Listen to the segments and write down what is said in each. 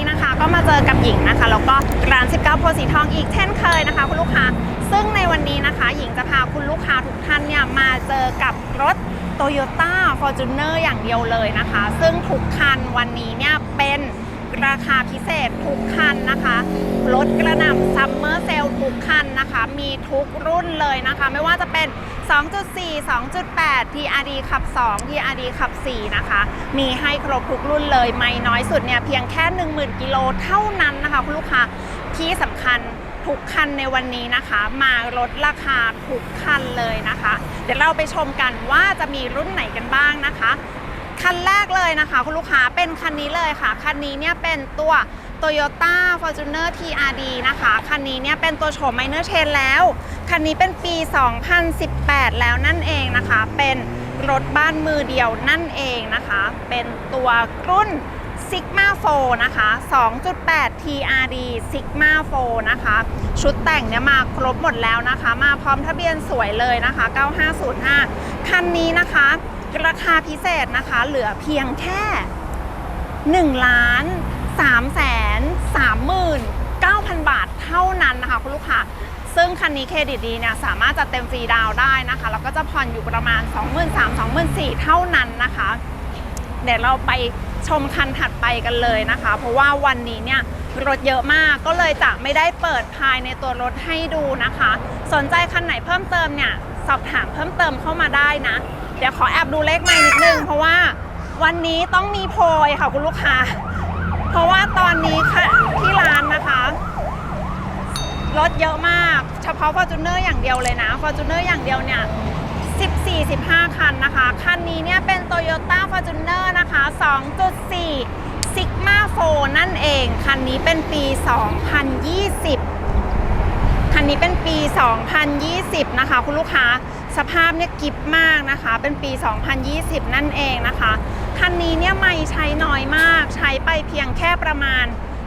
นี้นะคะ ก็มาเจอกับหญิงนะคะ แล้วก็ร้าน 19โพสีทองอีกเช่นเคยนะคะ คุณลูกค้า ซึ่งในวันนี้นะคะ หญิงจะพาคุณลูกค้าทุกท่านเนี่ยมาเจอกับรถ Toyota Fortuner อย่างเดียวเลยนะคะ ซึ่งทุกคันวันนี้เนี่ยเป็น ราคาพิเศษทุกคันนะคะรถกระหน่ำซัมเมอร์เซลทุกคันนะคะ มีทุกรุ่นเลยนะคะ ไม่ว่าจะเป็น 2.4 2.8 TRD ขับ 2 TRD ขับ 4 นะคะ มีให้ครบทุกรุ่นเลย ไม่น้อยสุดเนี่ยเพียงแค่ 10,000 กิโลเท่านั้นนะคะคุณลูกค้าที่สำคัญทุกคันในวันนี้นะคะ มาลดราคาทุกคันเลยนะคะ เดี๋ยวเราไปชมกันว่าจะมีรุ่นไหนกันบ้างนะคะ คันแรกเลยนะคะ คุณลูกค้าเป็นคันนี้เลยค่ะ คันนี้เนี่ยเป็นตัว Toyota Fortuner TRD นะคะ คันนี้เนี่ยเป็นตัวโฉม Minor Chain แล้ว คันนี้เป็นปี 2018 แล้วนั่นเองนะคะ เป็นรถบ้านมือเดียวนั่นเองนะคะ เป็นตัวรุ่น Sigma 4นะคะ 2.8 TRD Sigma 4นะคะ ชุดแต่งเนี่ยมาครบหมดแล้วนะคะ มาพร้อมทะเบียนสวยเลยนะคะ 9505 คันนี้นะคะ ราคาพิเศษนะคะเหลือเพียงแค่1ล้าน3แสน3หมื่น9,000 บาทเท่านั้นนะคะคุณลูกค้าซึ่งคันนี้เครดิตดีเนี่ยสามารถจะเต็มฟรีดาวได้นะคะแล้วก็จะผ่อนอยู่ประมาณ 23,000-24,000 เท่านั้นนะคะ เดี๋ยวเราไปชมคันถัดไปกันเลยนะคะ เพราะว่าวันนี้เนี่ยรถเยอะมากก็เลยจะไม่ได้เปิดภายในตัวรถให้ดูนะคะ สนใจคันไหนเพิ่มเติมเนี่ยสอบถามเพิ่มเติมเข้ามาได้นะ เดี๋ยวขอแอบดูเลขไม่นิดนึง เพราะว่าวันนี้ต้องมีโพยค่ะคุณลูกค้า เพราะว่าตอนนี้ค่ะที่ร้านนะคะรถเยอะมาก เฉพาะ Fortuner อย่างเดียวเลยนะ Fortuner อย่างเดียวเนี่ย 14-15 คันนะคะ คันนี้เนี่ยเป็น Toyota Fortuner นะคะ 2.4 Sigma 4นั่นเอง คันนี้เป็นปี 2020 คันนี้เป็นปี 2020 นะคะ คุณลูกค้า สภาพเนี่ยกิฟมากนะคะ เป็นปี 2020 นั่นเองนะคะ คันนี้เนี่ยไม่ใช้น้อยมาก ใช้ไปเพียงแค่ประมาณ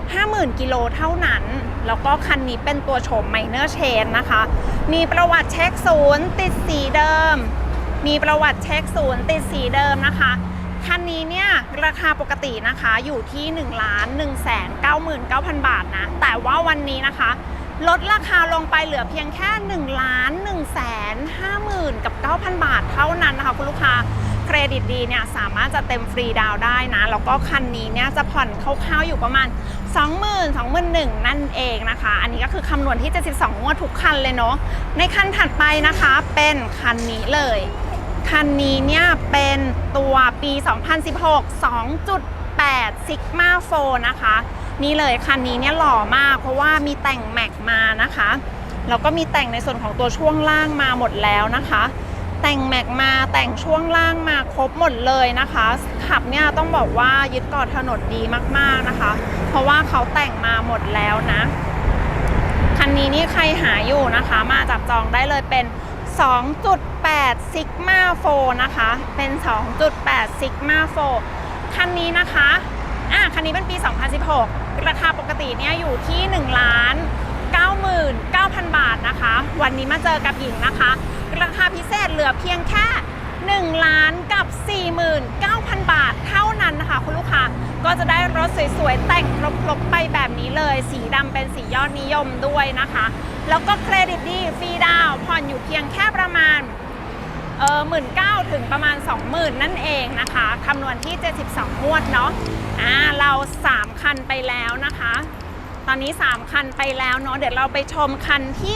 50,000 กิโลเท่านั้น แล้วก็คันนี้เป็นตัวโฉม Minor Chain นะคะ มีประวัติเช็คศูนย์ติดสีเดิม มีประวัติเช็คศูนย์ติดสีเดิมนะคะคันนี้เนี่ยราคาปกตินะคะอยู่ที่1ล้าน1 99,000 บาทนะ แต่ว่าวันนี้นะคะ ลดราคาลงไปเหลือเพียงแค่1ล้าน1แสน50,000 กับ 9,000 บาทเท่านั้นนะคะคุณลูกค้าเครดิตดีเนี่ยสามารถจะเต็มฟรีดาวได้นะ แล้วก็คันนี้เนี่ยจะผ่อนคร่าวๆอยู่ประมาณ 20,000 21,000นั่นเองนะคะ อันนี้ก็คือคำนวณที่ 72 งวดทุกคันเลยเนาะในคันถัดไปนะคะเป็นคันนี้เลย คันนี้เนี่ยเป็นตัวปี 2016 2.8 Sigma 4นะคะ นี่เลยคันนี้เนี่ยหล่อมาก เพราะว่ามีแต่งแม็กมานะคะแล้วก็มีแต่งในส่วนของตัวช่วงล่างมาหมดแล้วนะคะ แต่งแม็กมาแต่งช่วงล่างมาครบหมดเลยนะคะขับเนี่ยต้องบอกว่ายึดเกาะถนนดีมากๆนะคะ เพราะว่าเขาแต่งมาหมดแล้วนะคันนี้นี่ใครหาอยู่นะคะ มาจับจองได้เลยเป็น 2.8 Sigma 4นะคะ เป็น 2.8 Sigma 4คันนี้นะคะ อะคันนี้เป็นปี 2016 ราคาปกติเนี่ยอยู่ที่ 1 ล้าน 99,000 บาทนะคะ วันนี้มาเจอกับหญิงนะคะ ราคาพิเศษเหลือเพียงแค่ 1 ล้านกับ 49,000 บาทเท่านั้นนะคะ คุณลูกค้าก็จะได้รถสวยๆ แต่งครบๆไปแบบนี้เลย สีดำเป็นสียอดนิยมด้วยนะคะ แล้วก็เครดิตดีฟรีดาวน์ผ่อนอยู่เพียงแค่ประมาณเออหมื่นเก้าถึงประมาณ 20,000 นั่นเองนะคะ คำนวณที่ 72งวดเนาะ อ่าเรา 3 คันไปแล้วนะคะ ตอนนี้ 3 คันไปแล้วเนาะเดี๋ยวเราไปชมคันที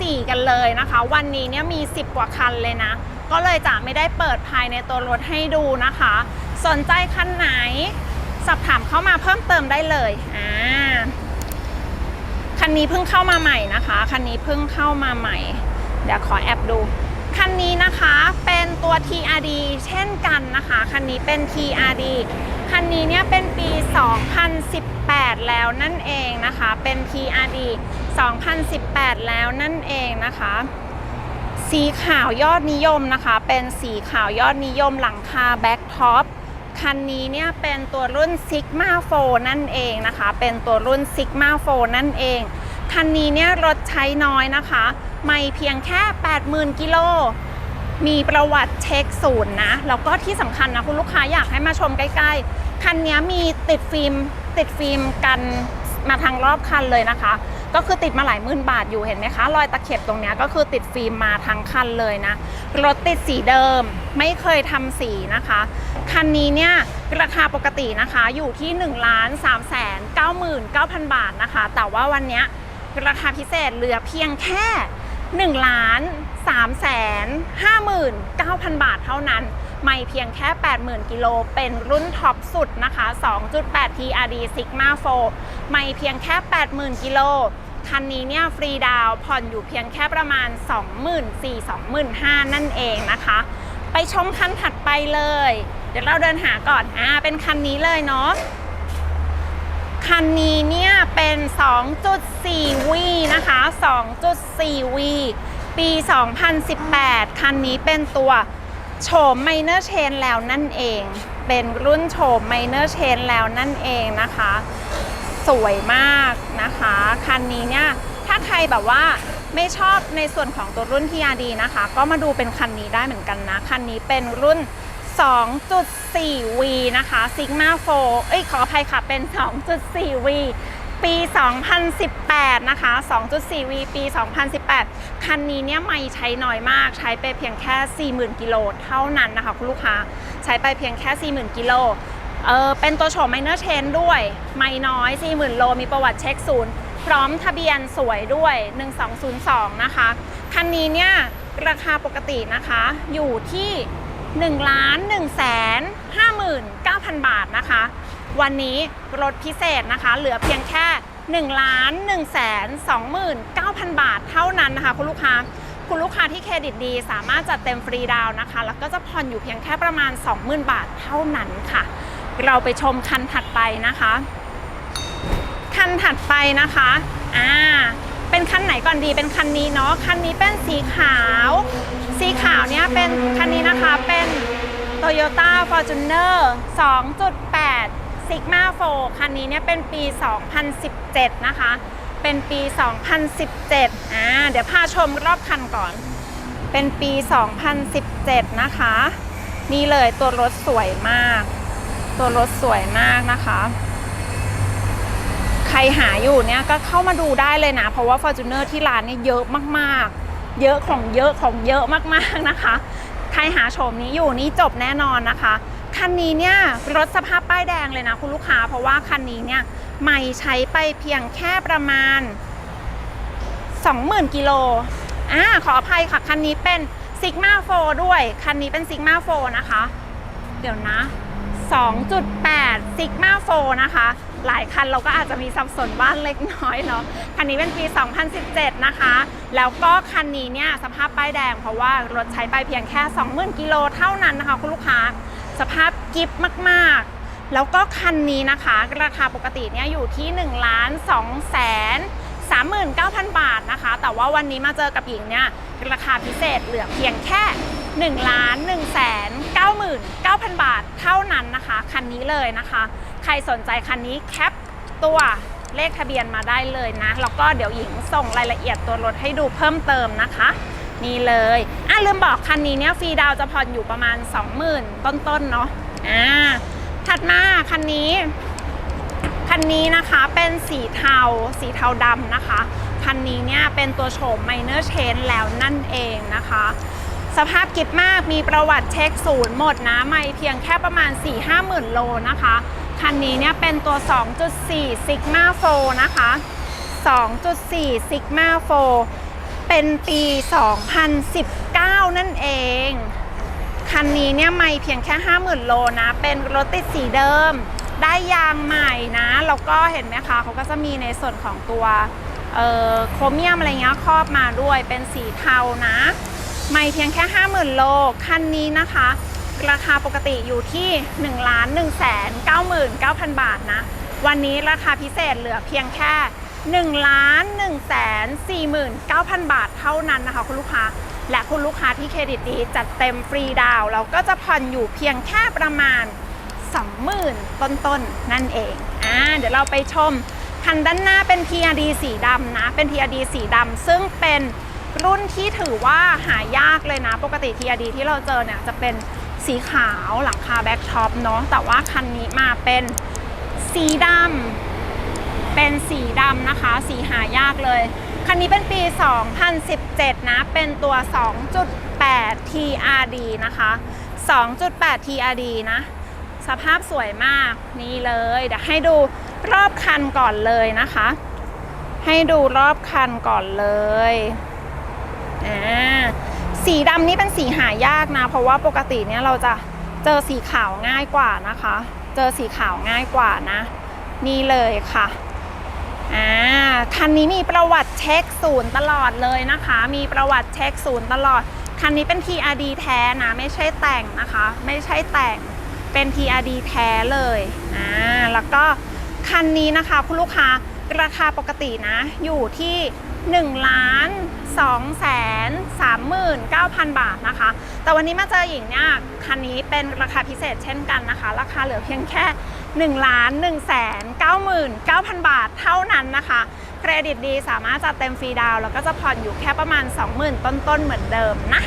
สี่ 4 กันเลยนะคะ วันนี้เนี่ยมี 10 กว่าคันเลยนะ ก็เลยจะไม่ได้เปิดภายในตัวรถให้ดูนะคะ สนใจคันไหน สอบถามเข้ามาเพิ่มเติมได้เลยอ่าคันนี้เพิ่งเข้ามาใหม่นะคะคันนี้เพิ่งเข้ามาใหม่ เดี๋ยวขอแอบดูคันนี้นะคะเป็นตัว TRD เช่นกันนะคะ คันนี้เป็น TRD คันนี้เนี่ยเป็นปี 2018 แล้วนั่นเองนะคะ เป็น TRD 2018 แล้วนั่นเองนะคะ สีขาวยอดนิยมนะคะ เป็นสีขาวยอดนิยมหลังคาแบ็คท็อปคันนี้เนี่ยเป็นตัวรุ่น Sigma 4นั่นเองนะคะ เป็นตัวรุ่น Sigma 4นั่นเอง คันนี้เนี่ยรถใช้น้อยนะคะ ไม่เพียงแค่ 80,000 กิโล มีประวัติเช็คศูนย์นะ แล้วก็ที่สำคัญนะคุณลูกค้าอยากให้มาชมใกล้ ๆ คันนี้มีติดฟิล์มติดฟิล์มกันมาทางรอบคันเลยนะคะ ก็คือติดมาหลายหมื่นบาทอยู่เห็นไหมคะรอยตะเข็บตรงนี้ก็คือติดฟิล์มมาทั้งคันเลยนะ รถติดสีเดิมไม่เคยทำสีนะคะ คันนี้เนี่ยราคาปกตินะคะอยู่ที่1นึ่งล้านสามแสนเก้าหมื่นเก้าพันบาทนะคะ แต่ว่าวันนี้ราคาพิเศษเหลือเพียงแค่1ล้าน3แสน59,000บาทเท่านั้น ไม่เพียงแค่ 80,000 กิโล เป็นรุ่นท็อปสุดนะคะ 2.8 TRD Sigma 4 ไม่เพียงแค่ 80,000 กิโล คันนี้เนี่ยฟรีดาวผ่อนอยู่เพียงแค่ประมาณ 24,000-25,000 นั่นเองนะคะ ไปชมคันถัดไปเลย เดี๋ยวเราเดินหาก่อน อ่า เป็นคันนี้เลยเนาะคันนี้เนี่ยเป็น 2.4วีนะคะ 2.4วีปี 2018 คันนี้เป็นตัว โฉมไมเนอร์เชนแล้วนั่นเอง เป็นรุ่นโฉมไมเนอร์เชนแล้วนั่นเองนะคะ สวยมากนะคะ คันนี้เนี่ย ถ้าใครแบบว่าไม่ชอบในส่วนของตัวรุ่น TRD นะคะ ก็มาดูเป็นคันนี้ได้เหมือนกันนะ คันนี้เป็นรุ่น 2.4V นะคะ Sigma 4 เอ้ยขออภัยค่ะ เป็น 2.4V ปี 2018 นะคะ 2.4V ปี 2018 คันนี้เนี่ยไม่ใช้น้อยมาก ใช้ไปเพียงแค่ 40,000 กิโลเท่านั้นนะคะคุณลูกค้า ใช้ไปเพียงแค่ 40,000 กิโล เออเป็นตัวโฉมไมเนอร์เชนด้วย ไม่น้อย 40,000 โล มีประวัติเช็คศูนย์ พร้อมทะเบียนสวยด้วย 1202 นะคะ คันนี้เนี่ยราคาปกตินะคะ อยู่ที่1ล้าน1แสน59,000 บาทนะคะ วันนี้รถพิเศษนะคะ เหลือเพียงแค่1ล้าน1แสน29,000 บาทเท่านั้นนะคะ คุณลูกค้า คุณลูกค้าที่เครดิตดี สามารถจัดเต็มฟรีดาวน์นะคะ แล้วก็จะผ่อนอยู่เพียงแค่ประมาณ 20,000 บาทเท่านั้นค่ะ เราไปชมคันถัดไปนะคะ คันถัดไปนะคะอ่าเป็นคันไหนก่อนดีเป็นคันนี้เนาะคันนี้เป็นสีขาว สีขาวเนี่ยเป็นคันนี้นะคะเป็น Toyota Fortuner 2.8 Sigma 4 คันนี้เนี่ยเป็นปี 2017 นะคะ เป็นปี 2017 อ่า เดี๋ยวพาชมรอบคันก่อน เป็นปี 2017 นะคะ นี่เลยตัวรถสวยมาก ตัวรถสวยมากนะคะ ใครหาอยู่เนี่ยก็เข้ามาดูได้เลยนะ เพราะว่า Fortuner ที่ร้านเนี่ยเยอะมากๆ เยอะของเยอะของเยอะมากๆนะคะ ใครหาโฉมนี้อยู่นี่จบแน่นอนนะคะ คันนี้เนี่ยรถสภาพป้ายแดงเลยนะคุณลูกค้า เพราะว่าคันนี้เนี่ยไม่ใช้ไปเพียงแค่ประมาณ 20,000กิโลอ่าขออภัยค่ะ คันนี้เป็น Sigma 4ด้วย คันนี้เป็น Sigma 4นะคะ เดี๋ยวนะ 2.8 Sigma 4นะคะ หลายคันเราก็อาจจะมีสับสนบ้านเล็กน้อยเนาะ คันนี้เป็นปี 2017 นะคะ แล้วก็คันนี้เนี่ยสภาพป้ายแดงเพราะว่ารถใช้ไปเพียงแค่ 20,000 กิโลเท่านั้นนะคะคุณลูกค้า สภาพกิฟมากๆ แล้วก็คันนี้นะคะ ราคาปกติเนี่ยอยู่ที่1ล้าน2แสน39,000 บาทนะคะ แต่ว่าวันนี้มาเจอกับหญิงเนี่ย ราคาพิเศษเหลือเพียงแค่1ล้าน1แสน99,000 บาทเท่านั้นนะคะ คันนี้เลยนะคะ ใครสนใจคันนี้แคปตัวเลขทะเบียนมาได้เลยนะ แล้วก็เดี๋ยวหญิงส่งรายละเอียดตัวรถให้ดูเพิ่มเติมนะคะ นี่เลยอะลืมบอกคันนี้เนี่ยฟรีดาวจะผ่อนอยู่ประมาณ 20,000 ต้นๆเนาะอ่าถัดมาคันนี้ คันนี้นะคะเป็นสีเทา สีเทาดำนะคะ คันนี้เนี่ยเป็นตัวโฉม minor change แล้วนั่นเองนะคะ สภาพกิบมากมีประวัติเช็คศูนย์หมดนะไม่เพียงแค่ประมาณ 4-5หมื่นโลนะคะ คันนี้เนี่ยเป็นตัว 2.4 Sigma 4นะคะ2.4 Sigma 4 เป็นปี 2019 นั่นเอง คันนี้เนี่ยไม่เพียงแค่ 50,000 โลนะ เป็นรถติดสีเดิม ได้ยางใหม่นะ แล้วก็เห็นไหมคะเขาก็จะมีในส่วนของตัวเอ่อโครเมียมอะไรเงี้ยครอบมาด้วยเป็นสีเทานะ ไม่เพียงแค่ 50,000 โล คันนี้นะคะ ราคาปกติอยู่ที่1ล้าน199,000 บาทนะ วันนี้ราคาพิเศษเหลือเพียงแค่ 1ล้าน1แสน49,000 บาทเท่านั้นนะคะคุณลูกค้า และคุณลูกค้าที่เครดิตดีจัดเต็มฟรีดาวเราก็จะผ่อนอยู่เพียงแค่ประมาณ 20,000 ต้นๆนั่นเองอ่าเดี๋ยวเราไปชมคันด้านหน้าเป็น PRD สีดำนะ เป็น PRD สีดำซึ่งเป็นรุ่นที่ถือว่าหายากเลยนะ ปกติ TRD ที่เราเจอเนี่ยจะเป็นสีขาวหลังคาแบ็กท็อปเนาะแต่ว่าคันนี้มาเป็นสีดำ เป็นสีดำนะคะ สีหายากเลย คันนี้เป็นปี 2017 นะ เป็นตัว 2.8 TRD นะคะ 2.8 TRD นะ สภาพสวยมาก นี่เลย เดี๋ยวให้ดูรอบคันก่อนเลยนะคะ ให้ดูรอบคันก่อนเลยอ่าสีดำนี่เป็นสีหายากนะ เพราะว่าปกติเนี่ยเราจะเจอสีขาวง่ายกว่านะคะ เจอสีขาวง่ายกว่านะ นี่เลยค่ะ อ่าคันนี้มีประวัติเช็คศูนย์ตลอดเลยนะคะ มีประวัติเช็คศูนย์ตลอด คันนี้เป็น TRD แท้นะ ไม่ใช่แต่งนะคะ ไม่ใช่แต่ง เป็น TRD แท้เลยอ่าแล้วก็คันนี้นะคะคุณลูกค้าราคาปกตินะ อยู่ที่1ล้าน2แสน39,000 บาทนะคะ แต่วันนี้มาเจอหญิงเนี่ย คันนี้เป็นราคาพิเศษเช่นกันนะคะ ราคาเหลือเพียงแค่ 1ล้าน1แสน99,000 บาทเท่านั้นนะคะ เครดิตดีสามารถจะเต็มฟรีดาวแล้วก็จะผ่อนอยู่แค่ประมาณ 20,000 ต้นๆ เหมือนเดิมนะ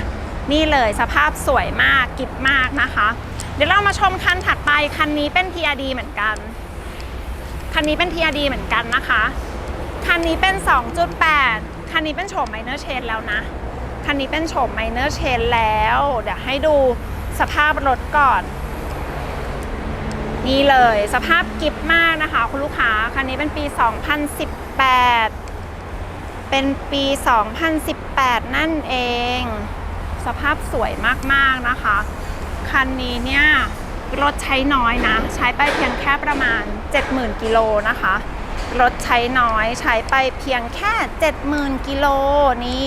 นี่เลยสภาพสวยมากกิบมากนะคะ เดี๋ยวเรามาชมคันถัดไป คันนี้เป็น TRD เหมือนกัน คันนี้เป็น TRD เหมือนกันนะคะ คันนี้เป็น 2.8 คันนี้เป็นโฉม minor chain แล้วนะ คันนี้เป็นโฉม minor chain แล้ว เดี๋ยวให้ดูสภาพรถก่อน นี่เลยสภาพกิฟมากนะคะ คุณลูกค้า คันนี้เป็นปี 2018 เป็นปี 2018 นั่นเอง สภาพสวยมากๆนะคะ คันนี้เนี่ยรถใช้น้อยนะ ใช้ไปเพียงแค่ประมาณ 70,000 กิโลนะคะ รถใช้น้อยใช้ไปเพียงแค่ 70,000 กิโลนี่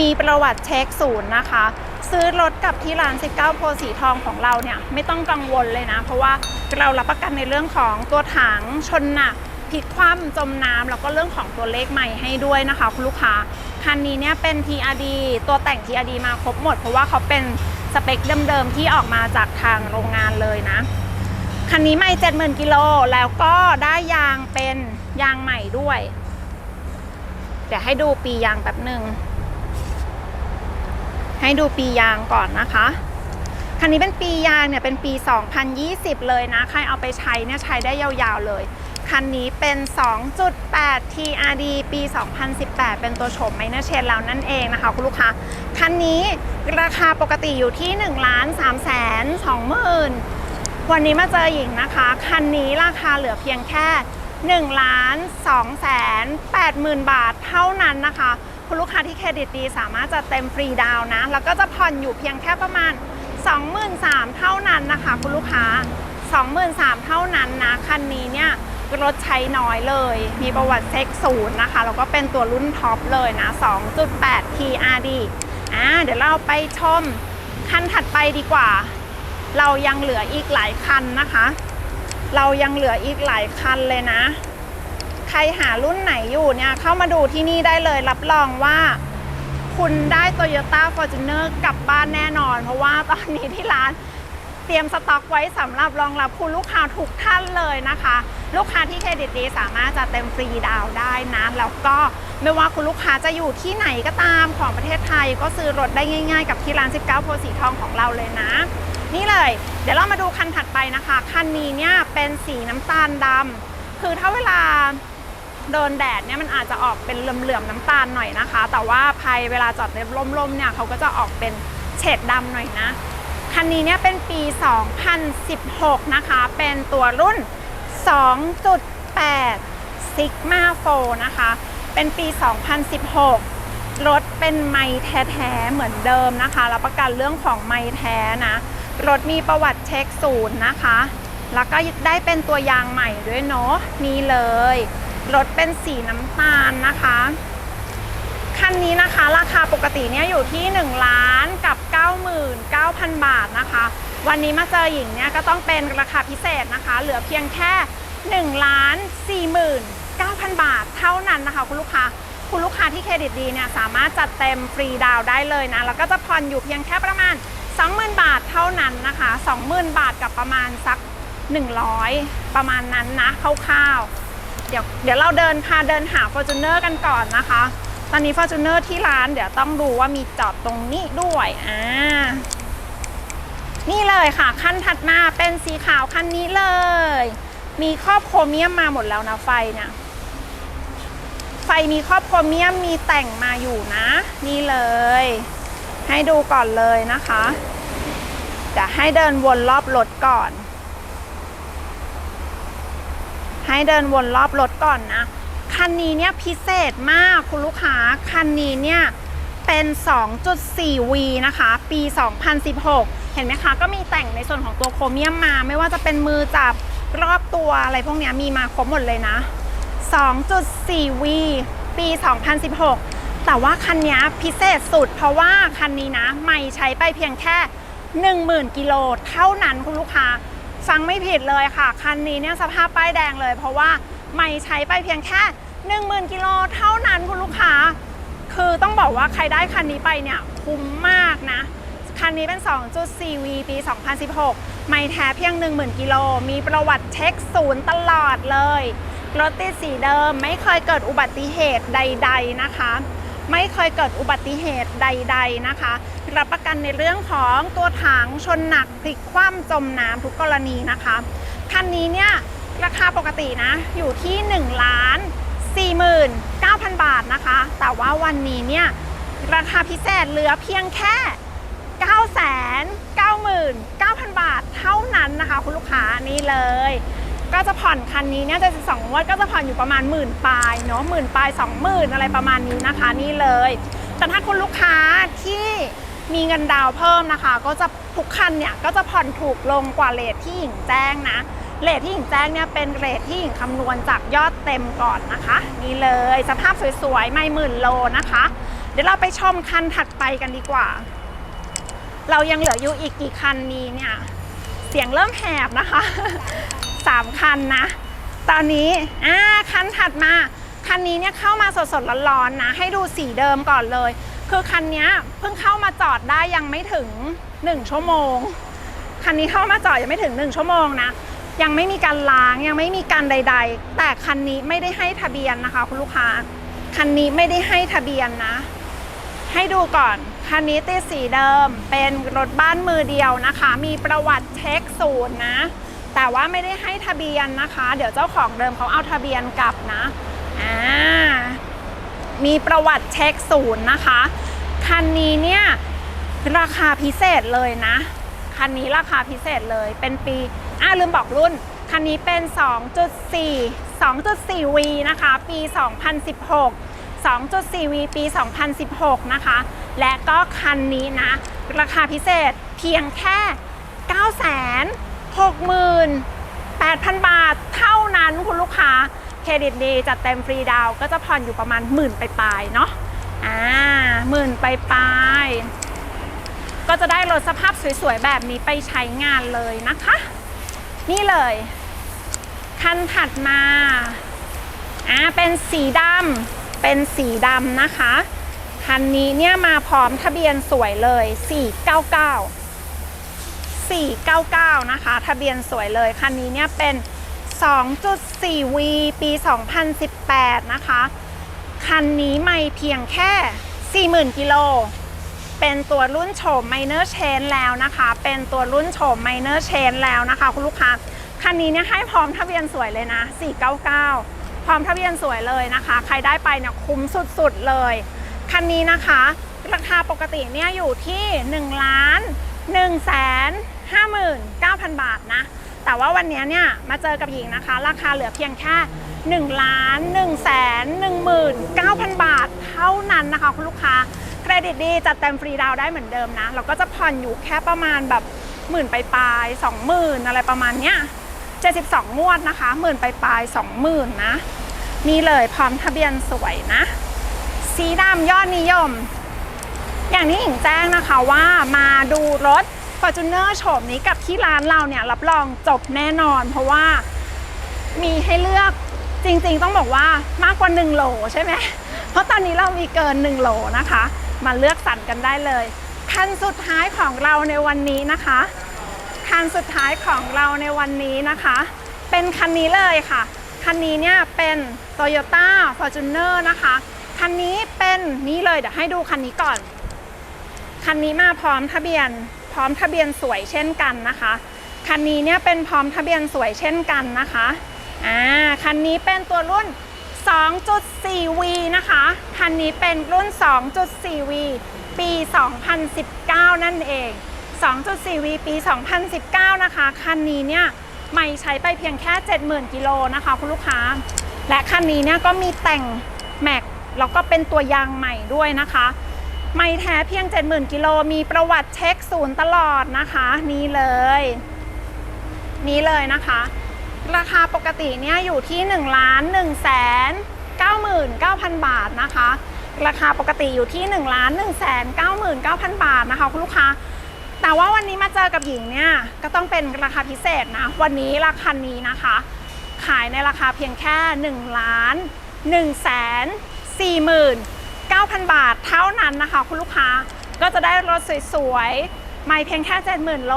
มีประวัติเช็คศูนย์นะคะ ซื้อรถกับที่ร้าน 19 โพสีทองของเราเนี่ยไม่ต้องกังวลเลยนะ เพราะว่าเรารับประกันในเรื่องของตัวถังชนหนักพลิกคว่ำจมน้ำแล้วก็เรื่องของตัวเลขใหม่ให้ด้วยนะคะคุณลูกค้าคันนี้เนี่ยเป็น TRD ตัวแต่ง TRD มาครบหมด เพราะว่าเขาเป็นสเปคเดิมๆที่ออกมาจากทางโรงงานเลยนะ คันนี้ไม่70,000กิโลแล้วก็ได้ยางเป็นยางใหม่ด้วย เดี๋ยวให้ดูปียางแป๊บหนึ่ง ให้ดูปียางก่อนนะคะ คันนี้เป็นปียางเนี่ยเป็นปี 2020 เลยนะ ใครเอาไปใช้เนี่ยใช้ได้ยาวๆเลย คันนี้เป็น 2.8 TRD ปี 2018 เป็นตัวโฉมไมเนอร์เชนแล้วนั่นเองนะคะคุณลูกค้า คันนี้ราคาปกติอยู่ที่1ล้าน3แสน2หมื่นวันนี้มาเจอหญิงนะคะ คันนี้ราคาเหลือเพียงแค่1ล้าน2แสน8หมื่นบาทเท่านั้นนะคะ คุณลูกค้าที่เครดิตดีสามารถจะเต็มฟรีดาวน์นะ แล้วก็จะผ่อนอยู่เพียงแค่ประมาณ 23,000เท่านั้นนะคะ คุณลูกค้า 23,000เท่านั้นนะ คันนี้เนี่ยรถใช้น้อยเลย มีประวัติเซ็กศูนย์นะคะ แล้วก็เป็นตัวรุ่นท็อปเลยนะ 2.8 TRD อ่าเดี๋ยวเราไปชมคันถัดไปดีกว่า เรายังเหลืออีกหลายคันนะคะ เรายังเหลืออีกหลายคันเลยนะ ใครหารุ่นไหนอยู่เนี่ยเข้ามาดูที่นี่ได้เลยรับรองว่า คุณได้ Toyota Fortuner กลับบ้านแน่นอน เพราะว่าตอนนี้ที่ร้านเตรียมสต็อกไว้สำหรับรองรับคุณลูกค้าทุกท่านเลยนะคะ ลูกค้าที่เครดิตดีสามารถจะเต็มฟรีดาวได้นะแล้วก็ไม่ว่าคุณลูกค้าจะอยู่ที่ไหนก็ตามของประเทศไทย ก็ซื้อรถได้ง่าย ๆ กับที่ร้าน 19โพสีทองของเราเลยนะ นี่เลย เดี๋ยวเรามาดูคันถัดไปนะคะ คันนี้เนี่ยเป็นสีน้ำตาลดำคือถ้าเวลา โดนแดดเนี่ยมันอาจจะออกเป็นเหลื่อมๆน้ำตาลหน่อยนะคะ แต่ว่าภายเวลาจอดในร่มๆเนี่ยเขาก็จะออกเป็นเฉดดำหน่อยนะคันนี้เนี่ยเป็นปี 2016 นะคะ เป็นตัวรุ่น 2.8 Sigma 4นะคะ เป็นปี 2016 รถเป็นไม้แท้ๆ เหมือนเดิมนะคะรับประกันเรื่องของไม้แท้นะ รถมีประวัติเช็คศูนย์นะคะ แล้วก็ได้เป็นตัวยางใหม่ด้วยเนาะนี่เลย รถเป็นสีน้ำตาลนะคะ คันนี้นะคะราคาปกติเนี่ยอยู่ที่1ล้านกับ 99,000 บาทนะคะ วันนี้มาเจอหญิงเนี่ยก็ต้องเป็นราคาพิเศษนะคะ เหลือเพียงแค่1ล้าน49,000 บาทเท่านั้นนะคะคุณลูกค้าคุณลูกค้าที่เครดิตดีเนี่ยสามารถจัดเต็มฟรีดาวได้เลยนะแล้วก็จะผ่อนอยู่เพียงแค่ประมาณ 20,000 บาทเท่านั้นนะคะ 20,000 บาทกับประมาณสัก 100 ประมาณนั้นนะคร่าวๆ เดี๋ยวเดี๋ยวเราเดินพาเดินหา f o r t u n e r กันก่อนนะคะ ตอนนี้ Fortuner ที่ร้านเดี๋ยวต้องดูว่ามีจอดตรงนี้ด้วยอ่านี่เลยค่ะคันถัดมาเป็นสีขาวคันนี้เลย มีครอบโครเมียมมาหมดแล้วนะไฟเนี่ยไฟมีครอบโครเมียมมีแต่งมาอยู่นะ นี่เลย ให้ดูก่อนเลยนะคะจะให้เดินวนรอบรถก่อน ให้เดินวนรอบรถก่อนนะ คันนี้เนี่ยพิเศษมากคุณลูกค้า คันนี้เนี่ยเป็น 2.4V นะคะ ปี 2016 เห็นไหมคะ ก็มีแต่งในส่วนของตัวโครเมียมมา ไม่ว่าจะเป็นมือจับรอบตัวอะไรพวกนี้มีมาครบหมดเลยนะ 2.4V ปี 2016 แต่ว่าคันนี้พิเศษสุด เพราะว่าคันนี้นะ ไม่ใช้ไปเพียงแค่ 10,000 กิโลเท่านั้นคุณลูกค้า ฟังไม่ผิดเลยค่ะ คันนี้เนี่ยสภาพป้ายแดงเลย เพราะว่าไม่ใช้ไปเพียงแค่ 10,000กิโลเท่านั้นคุณลูกค้า คือต้องบอกว่าใครได้คันนี้ไปเนี่ยคุ้มมากนะ คันนี้เป็น 2.4V ปี 2016 ไม่แท้เพียง 10,000 กิโล มีประวัติเช็คศูนย์ตลอดเลย รถติดสีเดิมไม่เคยเกิดอุบัติเหตุใด ๆนะคะ ไม่เคยเกิดอุบัติเหตุใด ๆนะคะ รับประกันในเรื่องของตัวถังชนหนักพลิกคว่ำจมน้ำทุกกรณีนะคะคันนี้เนี่ยราคาปกตินะอยู่ที่1ล้าน49,000 บาทนะคะ แต่ว่าวันนี้เนี่ยราคาพิเศษเหลือเพียงแค่ 999,000 บาทเท่านั้นนะคะ คุณลูกค้านี่เลย ก็จะผ่อนคันนี้เนี่ยจะ12งวดก็จะผ่อนอยู่ประมาณหมื่นปลายเนาะหมื่นปลาย20,000อะไรประมาณนี้นะคะ นี่เลย แต่ถ้าคุณลูกค้าที่ มีเงินดาวเพิ่มนะคะ ก็จะทุกคันเนี่ยก็จะผ่อนถูกลงกว่าเลทที่หญิงแจ้งนะเลทที่หญิงแจ้งเนี่ยเป็นเรทที่หญิงคำนวณจากยอดเต็มก่อนนะคะ นี่เลยสภาพสวยๆ ไม่หมื่นโลนะคะ เดี๋ยวเราไปชมคันถัดไปกันดีกว่า เรายังเหลืออยู่อีกกี่คันนี้เนี่ย เสียงเริ่มแหบนะคะสามคันนะ ตอนนี้อ่าคันถัดมา คันนี้เนี่ยเข้ามาสดๆร้อนๆนะ ให้ดูสีเดิมก่อนเลย คือคันนี้เพิ่งเข้ามาจอดได้ยังไม่ถึง 1 ชั่วโมง คันนี้เข้ามาจอดยังไม่ถึง 1 ชั่วโมงนะ ยังไม่มีการล้างยังไม่มีการใด ๆ แต่คันนี้ไม่ได้ให้ทะเบียนนะคะคุณลูกค้า คันนี้ไม่ได้ให้ทะเบียนนะ ให้ดูก่อน คันนี้ติดสีเดิม เป็นรถบ้านมือเดียวนะคะ มีประวัติเช็คศูนย์นะ แต่ว่าไม่ได้ให้ทะเบียนนะคะ เดี๋ยวเจ้าของเดิมเขาเอาทะเบียนกลับนะ อ่า มีประวัติเช็คศูนย์นะคะ คันนี้เนี่ยราคาพิเศษเลยนะ คันนี้ราคาพิเศษเลยเป็นปีอ่าลืมบอกรุ่น คันนี้เป็น 2.4 2.4V นะคะ ปี 2016 2.4V ปี 2016 นะคะ และก็คันนี้นะ ราคาพิเศษเพียงแค่ 968,000 บาทเท่านั้นคุณลูกค้า เครดิตดีจัดเต็มฟรีดาวก็จะผ่อนอยู่ประมาณหมื่นไปลายเนาะอ่าหมื่นไปลายก็จะได้รถสภาพสวยๆแบบนี้ไปใช้งานเลยนะคะ นี่เลย คันถัดมาอ่าเป็นสีดำเป็นสีดำนะคะคันนี้เนี่ยมาพร้อมทะเบียนสวยเลย 499 499 นะคะ ทะเบียนสวยเลย คันนี้เนี่ยเป็น 2.4V ปี 2018 นะคะ คันนี้ไม่เพียงแค่ 40,000 กิโล เป็นตัวรุ่นโฉม Minor Chain แล้วนะคะ เป็นตัวรุ่นโฉม Minor Chain แล้วนะคะ คุณลูกค้า คันนี้เนี่ยให้พร้อมทะเบียนสวยเลยนะ 499 พร้อมทะเบียนสวยเลยนะคะ ใครได้ไปเนี่ยคุ้มสุดๆเลย คันนี้นะคะ ราคาปกติเนี่ยอยู่ที่ 1 ล้าน1แสน59,000 บาทนะ แต่ว่าวันนี้เนี่ยมาเจอกับหญิงนะคะ ราคาเหลือเพียงแค่1ล้าน1แสน19,000 บาทเท่านั้นนะคะคุณลูกค้าเครดิตดีจัดเต็มฟรีดาวได้เหมือนเดิมนะเราก็จะผ่อนอยู่แค่ประมาณแบบหมื่นปลายสองหมื่นอะไรประมาณเนี้ย72งวดนะคะหมื่นปลายสองหมื่นนะนี่เลยพร้อมทะเบียนสวยนะ สีดำยอดนิยม อย่างที่หญิงแจ้งนะคะว่ามาดูรถ Fortuner โฉมนี้กับที่ร้านเราเนี่ยรับรองจบแน่นอน เพราะว่ามีให้เลือกจริงๆ ต้องบอกว่ามากกว่า 1 โหลใช่ไหมเพราะตอนนี้เรามีเกิน 1 โหลนะคะ มาเลือกสรรกันได้เลยคันสุดท้ายของเราในวันนี้นะคะคันสุดท้ายของเราในวันนี้นะคะ เป็นคันนี้เลยค่ะ คันนี้เนี่ยเป็น Toyota Fortuner นะคะ คันนี้เป็นนี่เลยเดี๋ยวให้ดูคันนี้ก่อน คันนี้มาพร้อมทะเบียน ร้อมทะเบียนสวยเช่นกันนะคะคันนี้เนี่ยเป็นพร้อมทะเบียนสวยเช่นกันนะคะอ่าคันนี้เป็นตัวรุ่น 2.4V นะคะ คันนี้เป็นรุ่น 2.4V ปี 2019 นั่นเอง 2.4V ปี 2019 นะคะ คันนี้เนี่ยไม่ใช้ไปเพียงแค่ 70,000 กิโลนะคะคุณลูกค้า และคันนี้เนี่ยก็มีแต่งแม็กแล้วก็เป็นตัวยางใหม่ด้วยนะคะ ไม่แท้เพียง 70,000กิโลมีประวัติเช็คศูนย์ตลอดนะคะ นี่เลย นี้เลยนะคะ ราคาปกติเนี่ยอยู่ที่1ล้าน1แสน99,000 บาทนะคะ ราคาปกติอยู่ที่1ล้าน1แสน99,000 บาทนะคะคุณลูกค้า แต่ว่าวันนี้มาเจอกับหญิงเนี่ยก็ต้องเป็นราคาพิเศษนะ วันนี้ราคานี้นะคะ ขายในราคาเพียงแค่1ล้าน1แสน4หมื่น 9,000 บาทเท่านั้นนะคะ คุณลูกค้าก็จะได้รถสวยๆไม่เพียงแค่ 70,000 โล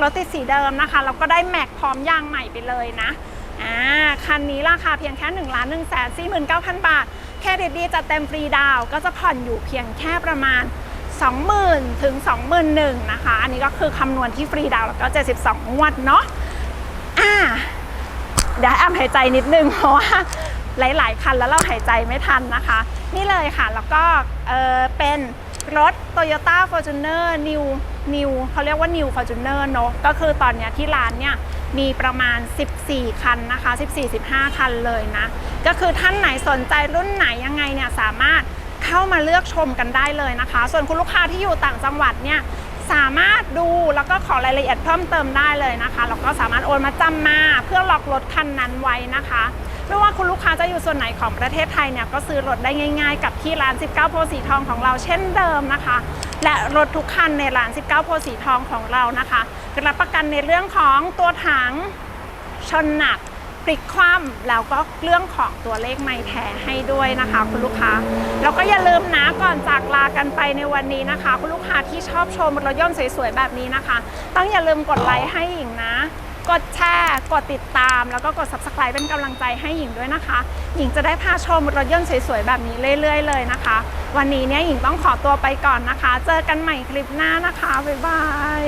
รถติดสีเดิมนะคะ แล้วก็ได้แม็กพร้อมยางใหม่ไปเลยนะอ่าคันนี้ราคาเพียงแค่1ล้าน1แสน49,000 บาทแค่ดีจัดเต็มฟรีดาวก็จะผ่อนอยู่เพียงแค่ประมาณ 20,000 ถึง 21,000นะคะ อันนี้ก็คือคำนวณที่ฟรีดาวแล้วก็ 72งวดเนาะอ่าเดี๋ยวแอมหายใจนิดนึงเพราะว่า หลาย ๆ คันแล้วเราหายใจไม่ทันนะคะ นี่เลยค่ะ แล้วก็เเป็นรถ Toyota Fortuner New New เขาเรียกว่า New Fortuner เนอะก็คือตอนนี้ที่ร้านเนี่ยมีประมาณ 14 คันนะคะ 14-15 คันเลยนะ ก็คือท่านไหนสนใจรุ่นไหนยังไงเนี่ยสามารถเข้ามาเลือกชมกันได้เลยนะคะ ส่วนคุณลูกค้าที่อยู่ต่างจังหวัดเนี่ยสามารถดูแล้วก็ขอรายละเอียดเพิ่มเติมได้เลยนะคะแล้วก็สามารถโอนมาจำมาเพื่อล็อกรถคันนั้นไว้นะคะ ไม่ว่าคุณลูกค้าจะอยู่ส่วนไหนของประเทศไทยเนี่ยก็ซื้อรถได้ง่าย ๆ กับที่ร้าน 19 โพสีทองของเราเช่นเดิมนะคะ และรถทุกคันในร้าน 19 โพสีทองของเรานะคะรับประกันในเรื่องของตัวถังชนหนักพลิกคว่ำแล้วก็เรื่องของตัวเลขไม่แท้ให้ด้วยนะคะ คุณลูกค้า แล้วก็อย่าลืมนะก่อนจากลากันไปในวันนี้นะคะ คุณลูกค้าที่ชอบชมรถยนต์สวยๆแบบนี้นะคะ ต้องอย่าลืมกดไลค์ให้หญิงนะ กดแชร์ กดติดตาม แล้วก็กด subscribe เป็นกำลังใจให้หญิงด้วยนะคะ หญิงจะได้พาชมรถยนต์สวยๆ แบบนี้เรื่อยๆ เลยนะคะ วันนี้เนี่ยหญิงต้องขอตัวไปก่อนนะคะ เจอกันใหม่คลิปหน้านะคะ บ๊ายบาย